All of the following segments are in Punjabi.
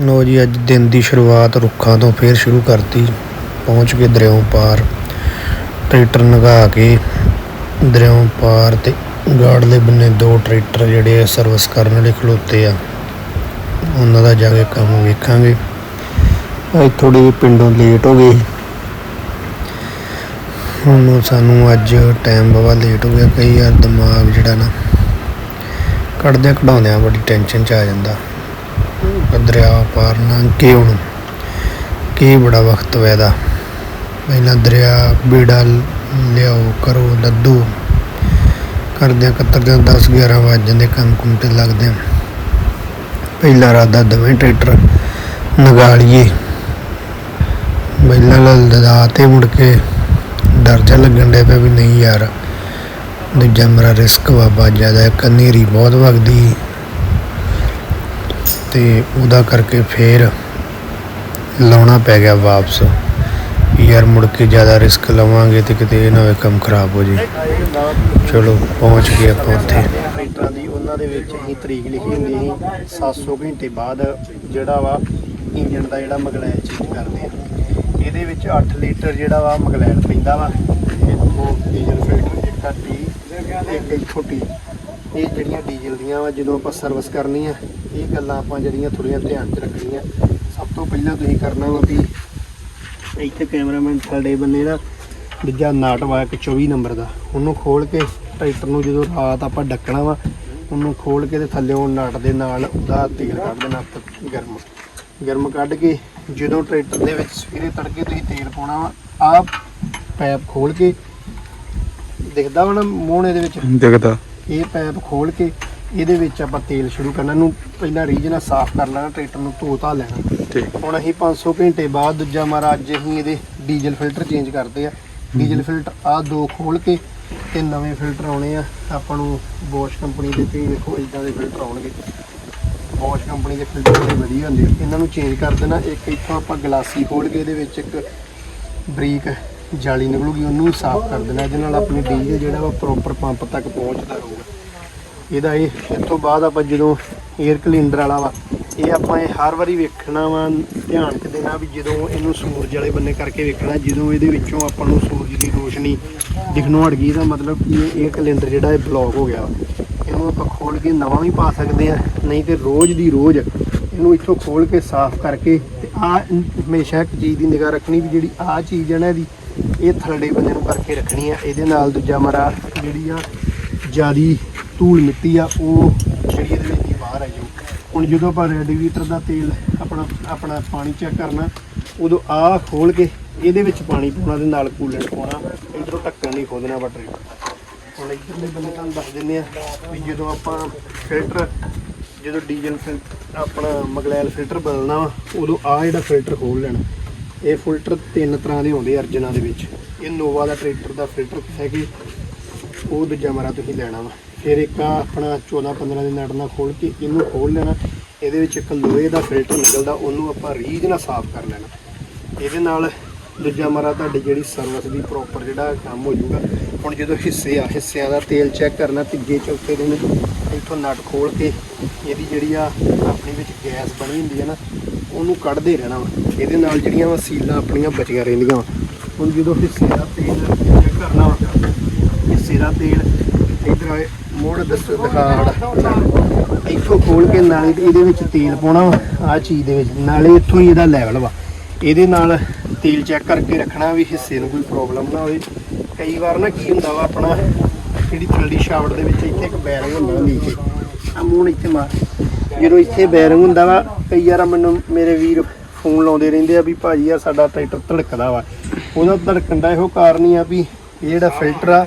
ਲੋ ਜੀ, ਅੱਜ ਦਿਨ ਦੀ ਸ਼ੁਰੂਆਤ ਰੁੱਖਾਂ ਤੋਂ ਫੇਰ ਸ਼ੁਰੂ ਕਰਤੀ। ਪਹੁੰਚ ਕੇ ਦਰਿਆਓਂ ਪਾਰ। ਟਰੈਕਟਰ ਨਗਾ ਕੇ ਦਰਿਆਓਂ ਪਾਰ ਤੇ ਗਾੜਲੇ ਬੰਨੇ ਦੋ ਟਰੈਕਟਰ ਜਿਹੜੇ ਸਰਵਿਸ ਕਰਨ ਵਾਲੇ ਖਲੋਤੇ ਆ। ਉਹਨਾਂ ਦਾ ਜਾ ਕੇ ਕੰਮ ਵੇਖਾਂਗੇ। ਅੱਜ ਜਿਹੀ ਪਿੰਡੋਂ ਲੇਟ ਹੋ ਗਏ ਸੀ। ਹੁਣ ਸਾਨੂੰ ਅੱਜ ਟਾਈਮ ਬਵਾ ਲੇਟ ਹੋ ਗਿਆ। ਕਈ ਯਾਰ ਦਿਮਾਗ ਜਿਹੜਾ ਨਾ ਕੱਢਦਿਆਂ ਕਢਾਉਂਦਿਆਂ ਬੜੀ ਟੈਨਸ਼ਨ ਚ ਆ ਜਾਂਦਾ। ਦਰਿਆ ਪਾਰ ਲੰਘ ਕੇ ਹੁਣ? ਕੀ ਬੜਾ ਵਕਤ ਵੈਦਾ ਪਹਿਲਾਂ ਦਰਿਆ, ਬੇੜਾ ਲਿਆਓ, ਕਰੋ ਲੱਦੂ ਕਰਦਿਆਂ ਕਤਰਦਿਆਂ 10 11 ਵੱਜ ਜਾਂਦੇ, ਕੰਮ ਕੁੰਮ ਤੇ ਲੱਗਦੇ ਪਹਿਲਾਂ ਰਾਦਾ ਦਵੇਂ ਟਰੈਕਟਰ ਨਗਾ ਲਈਏ ਪਹਿਲਾਂ ਲਦਾ ਤੇ ਮੁੜ ਕੇ ਦਰਜਾ ਲੱਗਣ ਡਿਆ ਪਿਆ ਵੀ ਨਹੀਂ ਯਾਰ, ਦੂਜਾ ਮੇਰਾ ਰਿਸਕ ਵਾ ਬਹੁਤ ਜ਼ਿਆਦਾ ਹੈ ਬਹੁਤ ਵਗਦੀ। ਤੇ ਉਹਦਾ ਕਰਕੇ ਫੇਰ ਲਾਉਣਾ ਪੈ ਗਿਆ ਵਾਪਸ। ਯਾਰ ਮੁੜ ਕੇ ਜ਼ਿਆਦਾ ਰਿਸਕ ਲਵਾਂਗੇ ਤੇ ਕਿਤੇ ਇਹ ਨਾ ਹੋਵੇ ਕੰਮ ਖਰਾਬ ਹੋ ਜੇ। ਚਲੋ, ਪਹੁੰਚ ਗਏ ਆਪਾਂ ਉੱਥੇ। ਟਰੈਕਟਰਾਂ ਦੀ ਉਹਨਾਂ ਦੇ ਵਿੱਚ ਅਸੀਂ ਤਰੀਕ ਲਿਖੀ ਹੁੰਦੀ ਸੀ 700 ਘੰਟੇ ਬਾਅਦ ਜਿਹੜਾ ਵਾ ਇੰਜਨ ਦਾ ਜਿਹੜਾ ਮਗਲੈਲ ਚੇਂਜ ਕਰਦੇ ਆ। ਇਹਦੇ ਵਿੱਚ 8 ਲੀਟਰ ਜਿਹੜਾ ਵਾ ਮਗਲੈਲ ਪੈਂਦਾ ਵਾ। ਇੱਥੋਂ ਡੀਜ਼ਲ ਫਿਲਟਰ ਇੱਕ ਆ ਟੀ ਇੱਕ ਇੱਥੋਂ ਇਹ ਜਿਹੜੀਆਂ ਡੀਜ਼ਲ ਦੀਆਂ ਵਾ, ਜਦੋਂ ਆਪਾਂ ਸਰਵਿਸ ਕਰਨੀ ਆ ਇਹ ਗੱਲਾਂ ਆਪਾਂ ਜਿਹੜੀਆਂ ਥੋੜ੍ਹੀਆਂ ਧਿਆਨ 'ਚ ਰੱਖਣੀਆਂ। ਸਭ ਤੋਂ ਪਹਿਲਾਂ ਤੁਸੀਂ ਕਰਨਾ ਵਾ ਵੀ ਇੱਥੇ ਕੈਮਰਾਮੈਨ ਥੱਲੇ ਬੰਨੇ ਨਾ ਦੂਜਾ ਨਾਟ ਵਾ ਇੱਕ 24 ਨੰਬਰ ਦਾ। ਉਹਨੂੰ ਖੋਲ ਕੇ ਟਰੈਕਟਰ ਨੂੰ ਜਦੋਂ ਰਾਤ ਆਪਾਂ ਡੱਕਣਾ ਵਾ ਉਹਨੂੰ ਖੋਲ ਕੇ ਤੇ ਥੱਲੇੋਂ ਨਟ ਦੇ ਨਾਲ ਉਹਦਾ ਤੇਲ ਕੱਢ ਦੇਣਾ ਗਰਮ। ਗਰਮ ਕੱਢ ਕੇ ਜਦੋਂ ਟਰੈਕਟਰ ਦੇ ਵਿੱਚ ਸਵੇਰੇ ਤੜਕੇ ਤੁਸੀਂ ਤੇਲ ਪਾਉਣਾ ਵਾ ਆਹ ਪੈਪ ਖੋਲ ਕੇ ਦਿਖਦਾ ਵਾ ਨਾ ਮੋਹਣੇ ਦੇ ਵਿੱਚ? ਦਿਖਦਾ। ਇਹ ਪੈਪ ਖੋਲ ਕੇ ਇਹਦੇ ਵਿੱਚ ਆਪਾਂ ਤੇਲ ਸ਼ੁਰੂ ਕਰਨਾ ਇਹਨੂੰ ਪਹਿਲਾਂ ਰੀਝ ਨਾਲ ਸਾਫ਼ ਕਰ ਲੈਣਾ ਟਰੈਕਟਰ ਨੂੰ ਧੋ ਧਾ ਲੈਣਾ। ਠੀਕ। ਹੁਣ ਅਸੀਂ 500 ਘੰਟੇ ਬਾਅਦ ਦੂਜਾ ਮਾਰਾ ਅੱਜ ਅਸੀਂ ਇਹਦੇ ਡੀਜ਼ਲ ਫਿਲਟਰ ਚੇਂਜ ਕਰਦੇ ਆ। ਡੀਜ਼ਲ ਫਿਲਟਰ ਆ ਦੋ ਖੋਲ ਕੇ ਤੇ ਨਵੇਂ ਫਿਲਟਰ ਆਉਣੇ ਆ। ਆਪਾਂ ਨੂੰ ਬੋਸ਼ ਕੰਪਨੀ ਦੇ ਤੇ ਦੇਖੋ ਇਦਾਂ ਦੇ ਫਿਲਟਰ ਆਉਣਗੇ। ਬੋਸ਼ ਕੰਪਨੀ ਦੇ ਫਿਲਟਰ ਬੜੇ ਵਧੀਆ ਹੁੰਦੇ ਆ। ਇਹਨਾਂ ਨੂੰ ਚੇਂਜ ਕਰ ਦੇਣਾ। ਇੱਕ ਇੱਥੋਂ ਆਪਾਂ ਗਲਾਸੀ ਖੋਲ ਕੇ ਇਹਦੇ ਵਿੱਚ ਇੱਕ ਬਰੀਕ ਜਾਲੀ ਨਿਕਲੂਗੀ ਉਹਨੂੰ ਸਾਫ਼ ਕਰ ਦੇਣਾ। ਇਹਦੇ ਨਾਲ ਆਪਣੀ ਡੀਜ਼ਲ ਜਿਹੜਾ ਵਾ ਪ੍ਰੋਪਰ ਪੰਪ ਤੱਕ ਪਹੁੰਚਦਾ ਰਹੂਗਾ। ਇਹਦਾ ਇਹ ਇਸ ਤੋਂ ਬਾਅਦ ਆਪਾਂ ਜਦੋਂ 에ਅਰ ਕਲੀਨਰ ਵਾਲਾ ਵਾ, ਇਹ ਆਪਾਂ ਇਹ ਹਰ ਵਾਰੀ ਵੇਖਣਾ ਵਾ, ਧਿਆਨ ਚ ਦੇਣਾ ਵੀ ਜਦੋਂ ਇਹਨੂੰ ਸੂਰਜ ਵਾਲੇ ਬੰਨੇ ਕਰਕੇ ਵੇਖਣਾ, ਜਦੋਂ ਇਹਦੇ ਵਿੱਚੋਂ ਆਪਾਂ ਨੂੰ ਸੂਰਜ ਦੀ ਰੋਸ਼ਨੀ ਦਿਖਣੋਂ ਹਟ ਗਈ ਇਹਦਾ ਮਤਲਬ ਕਿ ਇਹ ਇਹ ਕੈਲੰਡਰ ਜਿਹੜਾ ਇਹ ਬਲੌਕ ਹੋ ਗਿਆ ਵਾ। ਇਹਨੂੰ ਆਪਾਂ ਖੋਲ ਕੇ ਨਵਾਂ ਵੀ ਪਾ ਸਕਦੇ ਆ, ਨਹੀਂ ਤੇ ਰੋਜ਼ ਦੀ ਰੋਜ਼ ਇਹਨੂੰ ਇੱਥੋਂ ਖੋਲ ਕੇ ਸਾਫ਼ ਕਰਕੇ ਤੇ ਆ ਹਮੇਸ਼ਾ ਇੱਕ ਚੀਜ਼ ਦੀ ਨਿਗਾਹ ਰੱਖਣੀ ਵੀ ਜਿਹੜੀ ਆ ਚੀਜ਼ ਹੈ ਨਾ ਇਹਦੀ, ਇਹ ਥੱਲੜੇ ਬੰਦੇ ਨੂੰ ਕਰਕੇ ਰੱਖਣੀ ਆ ਇਹਦੇ ਨਾਲ ਦੂਜਾ ਮਰਾ ਜਿਹੜੀ ਆ ਜਿਆਦੀ ਧੂਲ ਮਿੱਟੀ ਆ, ਉਹ ਜਿਹੜੀ ਇਹਦੇ ਵਿੱਚ ਬਾਹਰ ਆ ਜਾਊ ਹੁਣ ਜਦੋਂ ਆਪਾਂ ਰੈਡੀਏਟਰ ਦਾ ਤੇਲ ਆਪਣਾ ਆਪਣਾ ਪਾਣੀ ਚੈੱਕ ਕਰਨਾ, ਉਦੋਂ ਆਹ ਖੋਲ ਕੇ ਇਹਦੇ ਵਿੱਚ ਪਾਣੀ ਪਾਉਣਾ ਤੇ ਨਾਲ ਕੂਲੈਂਟ ਪਾਉਣਾ, ਇਧਰੋਂ ਢੱਕਣ ਨਹੀਂ ਖੋਦਣਾ ਬਟਰੀ ਹੁਣ ਇਧਰਲੇ ਬੰਦੇ ਤੁਹਾਨੂੰ ਦੱਸ ਦਿੰਦੇ ਆ ਵੀ ਜਦੋਂ ਆਪਾਂ ਫਿਲਟਰ ਜਦੋਂ ਡੀਜ਼ਲ ਫਿਲ- ਆਪਣਾ ਮਗਲੈਲ ਫਿਲਟਰ ਬਦਲਣਾ ਵਾ, ਉਦੋਂ ਆਹ ਜਿਹੜਾ ਫਿਲਟਰ ਖੋਲ ਲੈਣਾ। ਇਹ ਫਿਲਟਰ ਤਿੰਨ ਤਰ੍ਹਾਂ ਦੇ ਆਉਂਦੇ ਆ ਅਰਜਨਾਂ ਦੇ ਵਿੱਚ। ਇਹ ਨੋਵਾ ਦਾ ਟਰੈਕਟਰ ਦਾ ਫਿਲਟਰ ਹੈ ਉਹ ਦੂਜਾ ਮਾਰਾ ਤੁਸੀਂ ਲੈਣਾ ਵਾ। ਫਿਰ ਇੱਕ ਆ ਆਪਣਾ 14 15 ਦੇ ਨਟ ਨਾਲ ਖੋਲ ਕੇ ਇਹਨੂੰ ਖੋਲ ਲੈਣਾ। ਇਹਦੇ ਵਿੱਚ ਇੱਕ ਲੋਹੇ ਦਾ ਫਿਲਟਰ ਨਿਕਲਦਾ, ਉਹਨੂੰ ਆਪਾਂ ਰੀਝ ਨਾਲ ਸਾਫ਼ ਕਰ ਲੈਣਾ। ਇਹਦੇ ਨਾਲ ਦੂਜਾ ਮਾਰਾ ਤੁਹਾਡੀ ਜਿਹੜੀ ਸਰਵਿਸ ਦੀ ਪ੍ਰੋਪਰ ਜਿਹੜਾ ਕੰਮ ਹੋ ਜਾਊਗਾ। ਹੁਣ ਜਦੋਂ ਹਿੱਸੇ ਆ, ਹਿੱਸਿਆਂ ਦਾ ਤੇਲ ਚੈੱਕ ਕਰਨਾ, ਤੀਜੇ, ਚੌਥੇ ਦਿਨ ਇੱਥੋਂ ਨਟ ਖੋਲ ਕੇ ਇਹਦੀ ਜਿਹੜੀ ਆ ਆਪਣੀ ਵਿੱਚ ਗੈਸ ਬਣੀ ਹੁੰਦੀ ਹੈ ਨਾ, ਉਹਨੂੰ ਕੱਢਦੇ ਰਹਿਣਾ ਵਾ। ਇਹਦੇ ਨਾਲ ਜਿਹੜੀਆਂ ਵਾ ਸੀਲਾਂ ਆਪਣੀਆਂ ਬਚੀਆਂ ਰਹਿੰਦੀਆਂ ਵਾ। ਹੁਣ ਜਦੋਂ ਹਿੱਸੇ ਦਾ ਤੇਲ ਚੈੱਕ ਕਰਨਾ ਵਾ, ਹਿੱਸੇ ਦਾ ਤੇਲ ਇਧਰ ਮੋੜ ਦੱਸੋ ਦਿਖਾੜ ਇੱਥੋਂ ਖੋਲ ਕੇ ਨਾਲੇ ਇਹਦੇ ਵਿੱਚ ਤੇਲ ਪਾਉਣਾ ਵਾ ਆ ਚੀਜ਼ ਦੇ ਵਿੱਚ। ਨਾਲੇ ਇੱਥੋਂ ਹੀ ਇਹਦਾ ਲੈਵਲ ਵਾ। ਇਹਦੇ ਨਾਲ ਤੇਲ ਚੈੱਕ ਕਰਕੇ ਰੱਖਣਾ ਵੀ ਹਿੱਸੇ ਨੂੰ ਕੋਈ ਪ੍ਰੋਬਲਮ ਨਾ ਹੋਵੇ। ਕਈ ਵਾਰ ਨਾ ਕੀ ਹੁੰਦਾ ਵਾ ਆਪਣਾ, ਜਿਹੜੀ ਥੱਲੀ ਸ਼ਾਫਟ ਦੇ ਵਿੱਚ ਇੱਥੇ ਇੱਕ ਬੈਰਿੰਗ ਹੁੰਦਾ ਨੀਚੇ। ਆ ਮੂੰਹ ਇੱਥੇ ਮਾਰ। ਜਦੋਂ ਇੱਥੇ ਬੈਰਿੰਗ ਹੁੰਦਾ ਵਾ, ਕਈ ਵਾਰ ਮੈਨੂੰ ਮੇਰੇ ਵੀਰ ਫੋਨ ਲਾਉਂਦੇ ਰਹਿੰਦੇ ਆ ਵੀ ਭਾਜੀ ਆ ਸਾਡਾ ਟਰੈਕਟਰ ਧੜਕਦਾ ਵਾ। ਉਹਦਾ ਧੜਕਣ ਦਾ ਇਹੋ ਕਾਰਨ ਹੀ ਆ ਵੀ ਇਹ ਜਿਹੜਾ ਫਿਲਟਰ ਆ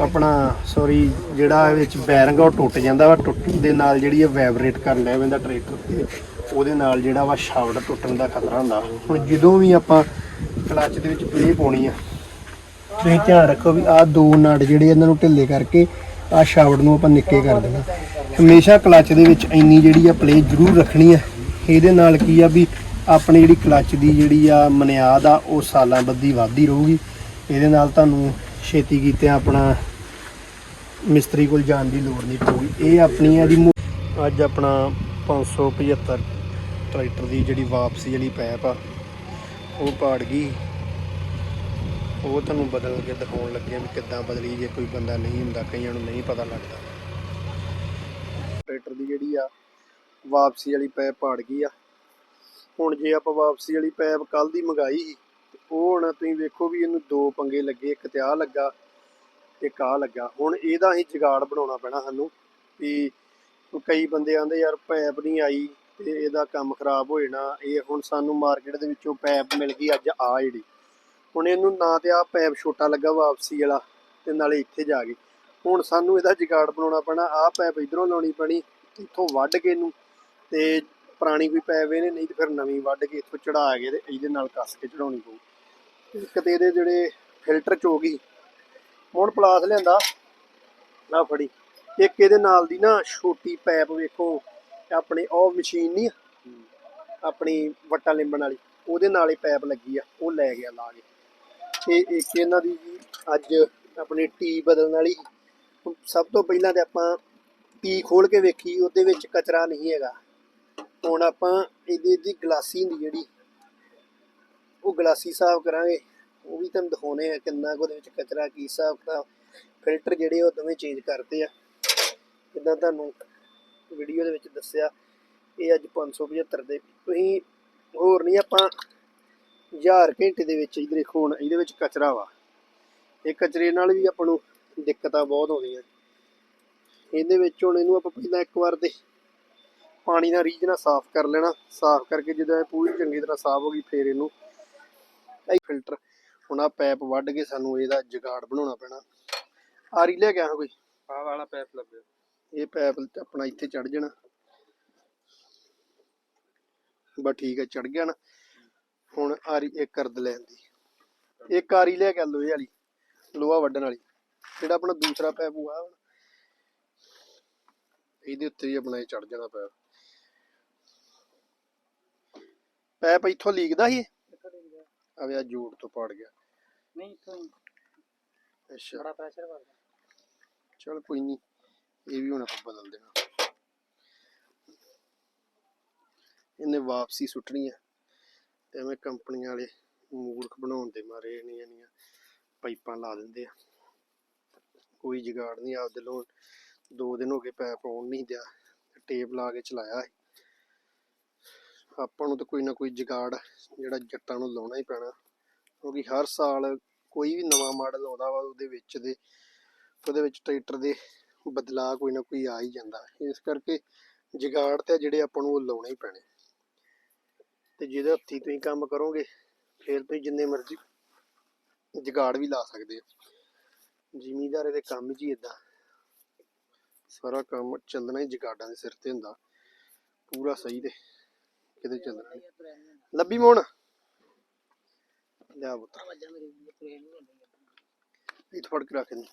ਆਪਣਾ ਸੌਰੀ ਜਿਹੜਾ ਇਹ ਵਿੱਚ ਬੈਰਿੰਗ ਆ, ਉਹ ਟੁੱਟ ਜਾਂਦਾ ਵਾ। ਟੁੱਟਣ ਦੇ ਨਾਲ ਜਿਹੜੀ ਇਹ ਵਾਈਬ੍ਰੇਟ ਕਰਨ ਲੱਗ ਪੈਂਦਾ ਟਰੈਕਟਰ ਤੇ, ਉਹਦੇ ਨਾਲ ਜਿਹੜਾ ਵਾ ਸ਼ਾਫਟ ਟੁੱਟਣ ਦਾ ਖਤਰਾ ਹੁੰਦਾ। ਹੁਣ ਜਦੋਂ ਵੀ ਆਪਾਂ ਕਲੱਚ ਦੇ ਵਿੱਚ ਪਲੇ ਪਾਉਣੀ ਆ, ਤੁਸੀਂ ਧਿਆਨ ਰੱਖੋ ਵੀ ਆਹ ਦੋ ਨਟ ਜਿਹੜੇ ਇਹਨਾਂ ਨੂੰ ਢਿੱਲੇ ਕਰਕੇ, ਆਹ ਸ਼ਾਫਟ ਨੂੰ ਆਪਾਂ ਨਿੱਕੇ ਕਰ ਦੇਣਾ। ਹਮੇਸ਼ਾ ਕਲੱਚ ਦੇ ਵਿੱਚ ਇੰਨੀ ਜਿਹੜੀ ਆ ਪਲੇ ਜ਼ਰੂਰ ਰੱਖਣੀ ਆ। ਇਹਦੇ ਨਾਲ ਕੀ ਆ ਵੀ ਆਪਣੀ ਜਿਹੜੀ ਕਲੱਚ ਦੀ ਜਿਹੜੀ ਆ ਮਨਿਆਦ ਆ, ਉਹ ਸਾਲਾਂ ਬੱਧੀ ਵੱਧਦੀ ਰਹੂਗੀ। ਇਹਦੇ ਨਾਲ ਤੁਹਾਨੂੰ ਛੇਤੀ ਕੀਤੇ ਆਪਣਾ ਮਿਸਤਰੀ ਕੋਲ ਜਾਣ ਦੀ ਲੋੜ ਨਹੀਂ ਪਊਗੀ। ਇਹ ਆਪਣੀ ਆ ਦੀ ਮੁ- ਅੱਜ ਆਪਣਾ 575 ਟਰੈਕਟਰ ਦੀ ਜਿਹੜੀ ਵਾਪਸੀ ਵਾਲੀ ਪੈਪ ਆ, ਉਹ ਪਾੜ ਗਈ। ਉਹ ਤੁਹਾਨੂੰ ਬਦਲ ਕੇ ਦਿਖਾਉਣ ਲੱਗੇ ਵੀ ਕਿੱਦਾਂ ਬਦਲੀ, ਜੇ ਕੋਈ ਬੰਦਾ ਨਹੀਂ ਹੁੰਦਾ, ਕਈਆਂ ਨੂੰ ਨਹੀਂ ਪਤਾ ਲੱਗਦਾ। ਟਰੈਕਟਰ ਦੀ ਜਿਹੜੀ ਆ, ਵਾਪਸੀ ਵਾਲੀ ਪੈਪ ਪਾੜ ਗਈ ਆ। ਹੁਣ ਜੇ ਆਪਾਂ ਵਾਪਸੀ ਵਾਲੀ ਪੈਪ ਕੱਲ ਦੀ ਮੰਗਾਈ ਸੀ ਉਹ ਹੁਣ ਤੁਸੀਂ ਵੇਖੋ ਵੀ ਇਹਨੂੰ ਦੋ ਪੰਗੇ ਲੱਗੇ, ਇੱਕ ਤੇ ਆਹ ਲੱਗਾ ਇੱਕ ਕਾ ਲੱਗਾ। ਹੁਣ ਇਹਦਾ ਹੀ ਜਗਾੜ ਬਣਾਉਣਾ ਪੈਣਾ ਸਾਨੂੰ ਵੀ ਕਈ ਬੰਦੇ ਆਂਦੇ, ਯਾਰ ਪੈਪ ਨਹੀਂ ਆਈ ਤੇ ਇਹਦਾ ਕੰਮ ਖਰਾਬ ਹੋ ਜਾਣਾ। ਇਹ ਹੁਣ ਸਾਨੂੰ ਮਾਰਕੀਟ ਦੇ ਵਿੱਚੋਂ ਪੈਪ ਮਿਲ ਗਈ, ਅੱਜ ਆ ਜਿਹੜੀ। ਹੁਣ ਇਹਨੂੰ ਨਾ ਤੇ ਆ ਪੈਪ ਛੋਟਾ ਲੱਗਾ ਵਾਪਸੀ ਵਾਲਾ ਤੇ ਨਾਲੇ ਇੱਥੇ ਜਾ ਗਏ ਹੁਣ ਸਾਨੂੰ ਇਹਦਾ ਜਗਾੜ ਬਣਾਉਣਾ ਪੈਣਾ। ਆ ਪੈਪ ਇਧਰੋਂ ਲਾਉਣੀ ਪੈਣੀ, ਇੱਥੋਂ ਵੱਢ ਕੇ ਇਹਨੂੰ ਤੇ ਪੁਰਾਣੀ ਕੋਈ ਪੈਪ ਇਹਨੇ ਨਹੀਂ ਤੇ ਫਿਰ ਨਵੀਂ ਵੱਢ ਕੇ ਇੱਥੋਂ ਚੜਾ ਕੇ ਤੇ ਇਹਦੇ ਨਾਲ ਕੱਸ ਕੇ ਚੜਾਉਣੀ ਪਊ। ਇੱਕ ਤੇ ਇਹਦੇ ਜਿਹੜੇ ਫਿਲਟਰ ਚ ਹੋ ਗਈ, ਹੁਣ ਪਲਾਸ ਲਿਆਂਦਾ। ਨਾ ਫੜੀ। ਇੱਕ ਇਹਦੇ ਨਾਲ ਦੀ ਨਾ ਛੋਟੀ ਪੈਪ ਵੇਖੋ, ਆਪਣੇ ਉਹ ਮਸ਼ੀਨ ਨਹੀਂ ਆਪਣੀ ਵੱਟਾ ਲਿੰਬਣ ਵਾਲੀ, ਉਹਦੇ ਨਾਲ ਹੀ ਪੈਪ ਲੱਗੀ ਆ, ਉਹ ਲੈ ਗਿਆ ਲਾ ਕੇ। ਤੇ ਇੱਕ ਇਹਨਾਂ ਦੀ ਅੱਜ ਆਪਣੀ ਟੀ ਬਦਲਣ ਵਾਲੀ ਸਭ ਤੋਂ ਪਹਿਲਾਂ ਤੇ ਆਪਾਂ ਟੀ ਖੋਲ ਕੇ ਵੇਖੀ, ਉਹਦੇ ਵਿੱਚ ਕਚਰਾ ਨਹੀਂ ਹੈਗਾ। ਹੁਣ ਆਪਾਂ ਇਹਦੀ ਦੀ ਗਲਾਸੀ ਹੁੰਦੀ ਜਿਹੜੀ ਉਹ ਗਲਾਸੀ ਸਾਫ਼ ਕਰਾਂਗੇ, ਉਹ ਵੀ ਤੁਹਾਨੂੰ ਦਿਖਾਉਣੇ ਆ ਕਿੰਨਾ ਕੁ ਉਹਦੇ ਵਿੱਚ ਕਚਰਾ ਕੀ ਹਿਸਾਬ ਕਿਤਾਬ ਫਿਲਟਰ ਜਿਹੜੇ ਉਹ ਦੋਵੇਂ ਚੇਂਜ ਕਰਦੇ ਆ। ਜਿੱਦਾਂ ਤੁਹਾਨੂੰ ਵੀਡੀਓ ਦੇ ਵਿੱਚ ਦੱਸਿਆ, ਇਹ ਅੱਜ 575 ਦੇ। ਤੁਸੀਂ ਹੋਰ ਨਹੀਂ ਆਪਾਂ 1000 ਘੰਟੇ ਦੇ ਵਿੱਚ ਇਧਰ ਦੇਖੋ ਹੁਣ, ਇਹਦੇ ਵਿੱਚ ਕਚਰਾ ਵਾ। ਇਹ ਕਚਰੇ ਨਾਲ ਵੀ ਆਪਾਂ ਨੂੰ ਦਿੱਕਤਾਂ ਬਹੁਤ ਆਉਂਦੀਆਂ। ਇਹਦੇ ਵਿੱਚ ਹੁਣ ਇਹਨੂੰ ਆਪਾਂ ਪਹਿਲਾਂ ਇੱਕ ਵਾਰ ਤੇ ਪਾਣੀ ਨਾਲ ਰੀਝ ਨਾਲ ਸਾਫ਼ ਕਰ ਲੈਣਾ। ਸਾਫ਼ ਕਰਕੇ ਜਦੋਂ ਇਹ ਪੂਰੀ ਚੰਗੀ ਤਰ੍ਹਾਂ ਸਾਫ਼ ਹੋ ਗਈ, ਫੇਰ ਇਹਨੂੰ ਇਹ ਫਿਲਟਰ। ਹੁਣ ਆ ਪੈਪ ਵੱਢ ਕੇ ਸਾਨੂੰ ਇਹਦਾ ਜਗਾੜ ਬਣਾਉਣਾ ਪੈਣਾ। ਆਰੀ ਲੈ ਆਇਆ ਕੋਈ? ਆ ਵਾਲਾ ਪੈਪ ਲੱਭਿਓ। ਇਹ ਪੈਪ ਆਪਣਾ ਇੱਥੇ ਚੜ ਜਾਣਾ। ਬਸ ਠੀਕ ਹੈ ਚੜ ਗਿਆ ਨਾ। ਹੁਣ ਆਰੀ ਇੱਕ ਕਰਦ ਲੈਣ ਦੀ ਇੱਕ ਆਰੀ ਲੈ ਕੇ ਲੋਹੇ ਵਾਲੀ ਲੋਹਾ ਵੱਢਣ ਵਾਲੀ। ਜਿਹੜਾ ਆਪਣਾ ਦੂਸਰਾ ਪੈਪ ਹੋਆ ਇਹਦੇ ਉੱਤੇ ਹੀ ਆਪਣਾ ਇਹ ਚੜ ਜਾਣਾ ਪੈਪ। ਪੈਪ ਇੱਥੋਂ ਲੀਕਦਾ ਸੀ ਆਵੇ ਆ ਜੋੜ ਤੋਂ ਪਾੜ ਗਿਆ। ਨਹੀਂ ਇੱਥੋਂ ਹੀ। ਅੱਛਾ। ਬੜਾ ਪ੍ਰੈਸ਼ਰ ਵੱਜਦਾ ਚਲ ਕੋਈ ਨਹੀਂ ਇਹ ਵੀ ਹੁਣ ਆਪਾਂ ਬਦਲ ਦੇਣਾ। ਇਹਨੇ ਵਾਪਸੀ ਸੁੱਟਣੀ ਆ। ਤੇ ਐਵੇਂ ਕੰਪਨੀਆਂ ਵਾਲੇ ਮੂਰਖ ਬਣਾਉਣ ਦੇ ਮਾਰੇ ਇੰਨੀਆਂ ਇੰਨੀਆਂ ਪਾਈਪਾਂ ਲਾ ਦਿੰਦੇ ਆ। ਕੋਈ ਜੁਗਾੜ ਨਹੀਂ ਆਪਦੇ ਲੋਂ ਦੋ ਦਿਨ ਹੋ ਗਏ ਪੈਪ ਆਉਣ ਨਹੀਂ ਦਿਆ। ਟੇਪ ਲਾ ਕੇ ਚਲਾਇਆ ਆਪਾਂ ਨੂੰ ਤਾਂ ਕੋਈ ਨਾ ਕੋਈ ਜਗਾੜ ਜਿਹੜਾ ਜੱਟਾਂ ਨੂੰ ਲਾਉਣਾ ਹੀ ਪੈਣਾ। ਕਿਉਂਕਿ ਹਰ ਸਾਲ ਕੋਈ ਵੀ ਨਵਾਂ ਮਾਡਲ ਆਉਂਦਾ ਵਾ, ਉਹਦੇ ਵਿੱਚ ਦੇ, ਉਹਦੇ ਵਿੱਚ ਟਰੈਕਟਰ ਦੇ ਬਦਲਾਅ ਕੋਈ ਨਾ ਕੋਈ ਆ ਹੀ ਜਾਂਦਾ। ਇਸ ਕਰਕੇ ਜਗਾੜ ਤੇ ਜਿਹੜੇ ਆਪਾਂ ਨੂੰ ਉਹ ਲਾਉਣੇ ਹੀ ਪੈਣੇ। ਤੇ ਜਿਹਦੇ ਹੱਥੀ ਤੁਸੀਂ ਕੰਮ ਕਰੋਗੇ, ਫਿਰ ਤੁਸੀਂ ਜਿੰਨੇ ਮਰਜ਼ੀ ਜਗਾੜ ਵੀ ਲਾ ਸਕਦੇ ਹੋ। ਜ਼ਿਮੀਦਾਰੇ ਦੇ ਕੰਮ ਜੀ ਹੀ ਇਦਾਂ ਸਾਰਾ ਕੰਮ ਚੱਲਣਾ ਹੀ ਜਗਾੜਾਂ ਦੇ ਸਿਰ ਤੇ ਹੁੰਦਾ। ਪੂਰਾ ਸਹੀ ਤੇ। ਕਿਤੇ ਚੱਲਣਾ ਨਹੀਂ ਲੱਭੀ ਮੋਣ ਲਿਆ ਹੁੰਦੀ ਇੱਥੇ ਫੜ ਕੇ ਰੱਖ ਇਹਨੂੰ।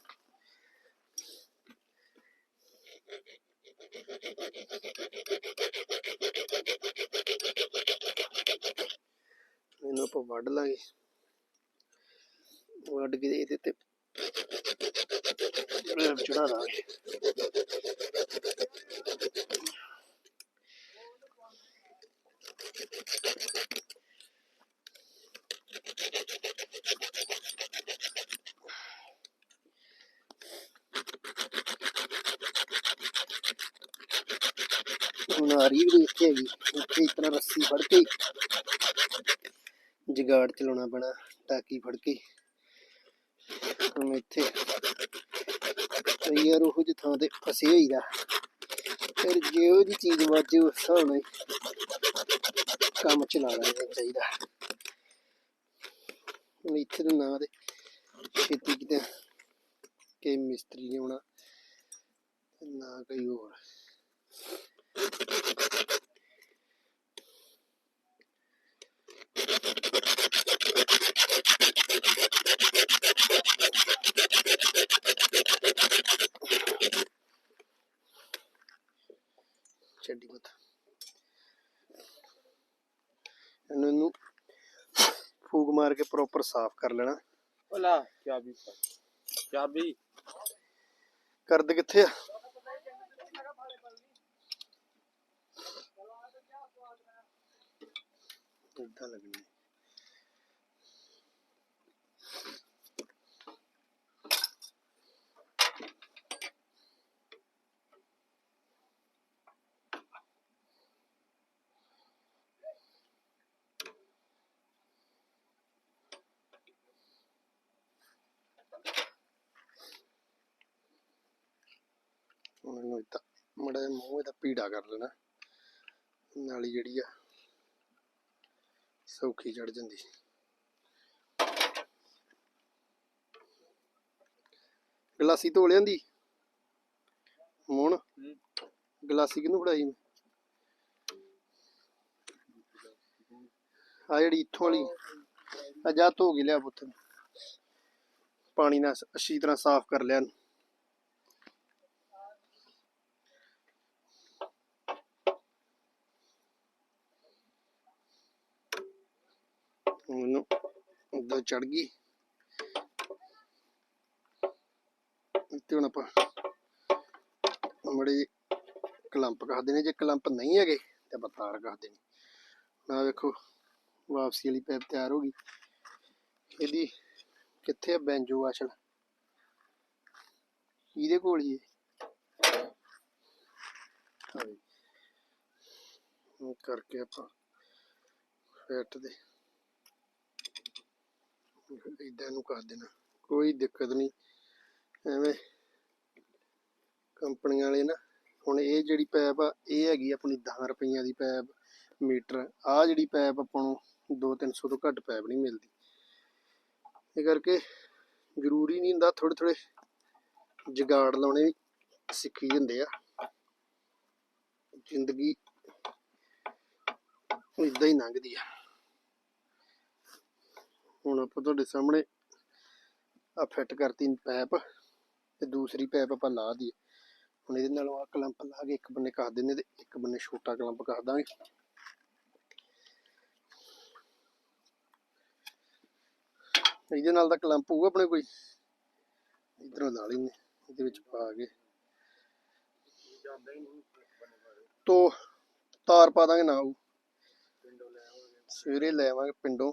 ਆਪਾਂ ਵੱਢ ਲਾਂਗੇ। ਵੱਢ ਕੇ ਇਹਦੇ ਤੇ ਚੜਾ ਦਾਂਗੇ ਹੁਣ ਆ ਰਹੀ ਹੈਗੀ ਇੱਥੇ ਇਸ ਰੱਸੀ ਫੜ ਕੇ ਜਗਾੜ ਚਲਾਉਣਾ ਪੈਣਾ, ਟਾਕੀ ਫੜ ਕੇ। ਹੁਣ ਇੱਥੇ ਯਾਰ ਉਹ ਜਿਹੀ ਥਾਂ ਤੇ ਫਸੇ ਹੋਈਦਾ ਫਿਰ ਜੇ ਉਹ ਜੀ ਚੀਜ਼ ਵਾਜੇ ਉਸ ਹਿਸਾਬ ਨਾਲ ਕੰਮ ਚਲਾਣਾ ਚਾਹੀਦਾ। ਹੁਣ ਇੱਥੇ ਤਾਂ ਨਾ ਦੇ ਛੇਤੀ ਕਿਤੇ ਕਿ ਮਿਸਤਰੀ ਨੇ ਆਉਣਾ ਨਾ ਕੋਈ ਹੋਰ। ਚੱਡੀ ਬਤ ਇਹਨੂੰ ਫੂਕ ਮਾਰ ਕੇ ਪ੍ਰੋਪਰ ਸਾਫ਼ ਕਰ ਲੈਣਾ। ਓਲਾ ਚਾਬੀ ਚਾਬੀ। ਕਰਦ ਕਿੱਥੇ ਆ? ਇਦਾਂ ਲੱਗਣੀ ਹੁਣ ਇਹਨੂੰ ਇਦਾਂ ਮੜਾ ਮੂੰਹ ਇਹਦਾ ਪੀੜਾ ਕਰ ਲੈਣਾ। ਨਾਲੀ ਜਿਹੜੀ ਆ ਸੌਖੀ ਚੜ ਜਾਂਦੀ। ਗਲਾਸੀ ਧੋ ਲਿਆਂਦੀ। ਮੋਣ ਗਲਾਸੀ ਕਿਹਨੂੰ ਫੜਾਈ ਮੈਂ? ਆ ਜਿਹੜੀ ਇੱਥੋਂ ਵਾਲੀ ਆ ਜਾ ਧੋ ਕੇ ਲਿਆ ਪੁੱਤ। ਪਾਣੀ ਨਾਲ ਅੱਛੀ ਤਰ੍ਹਾਂ ਸਾਫ਼ ਕਰ ਲਿਆ। ਇਹਨੂੰ। ਉਦਾਂ ਚੜ ਗਈ। ਤੇ ਹੁਣ ਆਪਾਂ ਮੜੇ ਕਲੰਪ ਕਰਦੇ ਨੇ ਜੇ ਕਲੰਪ ਨਹੀਂ ਹੈਗੇ ਤੇ ਆਪਾਂ ਤਾਰ ਕਰਦੇ ਨਾ ਵੇਖੋ, ਵਾਪਸੀ ਵਾਲੀ ਪੈਪ ਤਿਆਰ ਹੋ ਗਈ। ਇਹਦੀ ਕਿੱਥੇ ਆ ਬੈਂਜੋ ਆਸ਼ਲ ਇਹਦੇ ਕੋਲ ਹੀ ਹੈ ਕਰਕੇ ਆਪਾਂ ਫਿੱਟ ਦੇ ਇਦਾਂ ਨੂੰ ਕਰ ਦੇਣਾ। ਕੋਈ ਦਿੱਕਤ ਨਹੀਂ। ਐਵੇਂ ਕੰਪਨੀਆਂ ਵਾਲੇ ਨਾ, ਹੁਣ ਇਹ ਜਿਹੜੀ ਪੈਪ ਆ, ਇਹ ਹੈਗੀ ਆਪਣੀ 10 ਰੁਪਈਆਂ ਦੀ ਪੈਪ, ਮੀਟਰ। ਆ ਜਿਹੜੀ ਪੈਪ ਆਪਾਂ ਨੂੰ 2-300 ਤੋਂ ਘੱਟ ਪੈਪ ਨਹੀਂ ਮਿਲਦੀ। ਇਹ ਕਰਕੇ ਜ਼ਰੂਰੀ ਨਹੀਂ ਹੁੰਦਾ ਥੋੜੇ ਥੋੜੇ ਜਗਾੜ ਲਾਉਣੇ ਵੀ ਸਿੱਖੀ ਹੁੰਦੇ ਆ। ਜ਼ਿੰਦਗੀ ਇਦਾਂ ਹੀ ਲੰਘਦੀ ਆ। ਹੁਣ ਆਪਾਂ ਤੁਹਾਡੇ ਸਾਹਮਣੇ ਆ ਫਿੱਟ ਕਰਤੀ ਪੈਪ ਤੇ ਦੂਸਰੀ ਪੈਪ ਆਪਾਂ ਲਾ ਦੀ ਹੁਣ ਇਹਦੇ ਨਾਲ ਆ ਕਲੰਪ ਲਾ ਕੇ ਇੱਕ ਬੰਨੇ ਕਰ ਦਿੰਦੇ ਤੇ ਇੱਕ ਬੰਨੇ ਛੋਟਾ ਕਲੰਪ ਕਰ ਦਾਂਗੇ। ਇਹਦੇ ਨਾਲ ਦਾ ਕਲੰਪ ਹੋਊਗਾ ਆਪਣੇ ਕੋਈ। ਇਧਰੋਂ ਲਾ ਲੈਨੇ ਇਹਦੇ ਵਿੱਚ ਪਾ ਕੇ। ਤੋ ਤਾਰ ਪਾ ਦਾਂਗੇ ਨਾ ਉਹ ਸਵੇਰੇ ਲੈ ਆਵਾਂਗੇ ਪਿੰਡੋਂ।